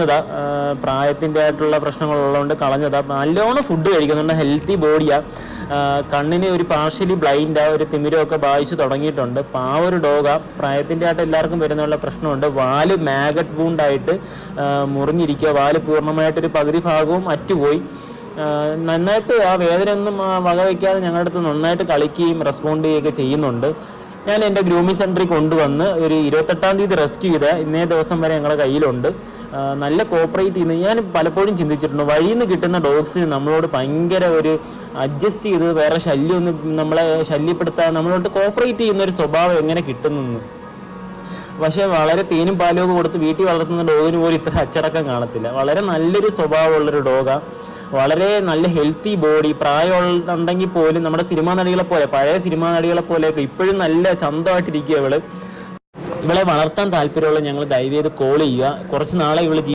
കളഞ്ഞതാ. പ്രായത്തിന്റെ ആയിട്ടുള്ള പ്രശ്നങ്ങളുള്ളതുകൊണ്ട് കളഞ്ഞതാ. നല്ലോണം ഫുഡ് കഴിക്കുന്നുണ്ട്. ഹെൽത്തി ബോഡിയാ കണ്ണിന് ഒരു പാർഷ്യലി ബ്ലൈൻഡാ ഒരു തിമിരമൊക്കെ ബാധിച്ചു തുടങ്ങിയിട്ടുണ്ട്. പാവ ഒരു ഡോഗാ പ്രായത്തിന്റെ ആയിട്ട് എല്ലാവർക്കും വരുന്നുള്ള പ്രശ്നമുണ്ട്. വാൽ മാഗറ്റ് വൂണ്ടായിട്ട് മുറിഞ്ഞിരിക്കുക. വാൽ പൂർണമായിട്ടൊരു പകുതി ഭാഗവും അറ്റുപോയി. നന്നായിട്ട് ആ വേദനയൊന്നും ആ, വകവയ്ക്കാതെ ഞങ്ങളുടെ അടുത്ത് നന്നായിട്ട് കളിക്കുകയും റെസ്പോണ്ട് ചെയ്യുകയൊക്കെ ചെയ്യുന്നുണ്ട്. ഞാൻ എന്റെ ഗ്രൂമി സെന്ററിൽ കൊണ്ടുവന്ന് ഒരു ഇരുപത്തെട്ടാം തീയതി റെസ്ക്യൂ ചെയ്ത ഇന്നേ ദിവസം വരെ ഞങ്ങളുടെ കയ്യിലുണ്ട്. നല്ല കോപ്പറേറ്റ് ചെയ്യുന്ന ഞാൻ പലപ്പോഴും ചിന്തിച്ചിട്ടുണ്ട് വഴിയിൽ നിന്ന് കിട്ടുന്ന ഡോഗ്സ് നമ്മളോട് ഭയങ്കര ഒരു അഡ്ജസ്റ്റ് ചെയ്ത് വേറെ ശല്യമൊന്നും നമ്മളെ ശല്യപ്പെടുത്താതെ നമ്മളോട് കോപ്പറേറ്റ് ചെയ്യുന്ന ഒരു സ്വഭാവം എങ്ങനെ കിട്ടുന്നു പക്ഷേ വളരെ തേനും പാലും ഒക്കെ കൊടുത്ത് വീട്ടിൽ വളർത്തുന്ന ഡോഗിന് പോലും ഇത്ര അച്ചടക്കം കാണത്തില്ല. വളരെ നല്ലൊരു സ്വഭാവമുള്ളൊരു ഡോഗാണ് വളരെ നല്ല ഹെൽത്തി ബോഡി പ്രായമുണ്ടെങ്കിൽ പോലും നമ്മുടെ സിനിമാ നടികളെ പോലെ പഴയ സിനിമാ നടികളെ പോലെയൊക്കെ ഇപ്പോഴും നല്ല ചന്തമായിട്ടിരിക്കുക ഇവൾ ഇവളെ വളർത്താൻ താല്പര്യമുള്ള ഞങ്ങൾ ദയവ് ചെയ്ത് കോൾ ചെയ്യുക. കുറച്ച് നാളെ ഇവൾ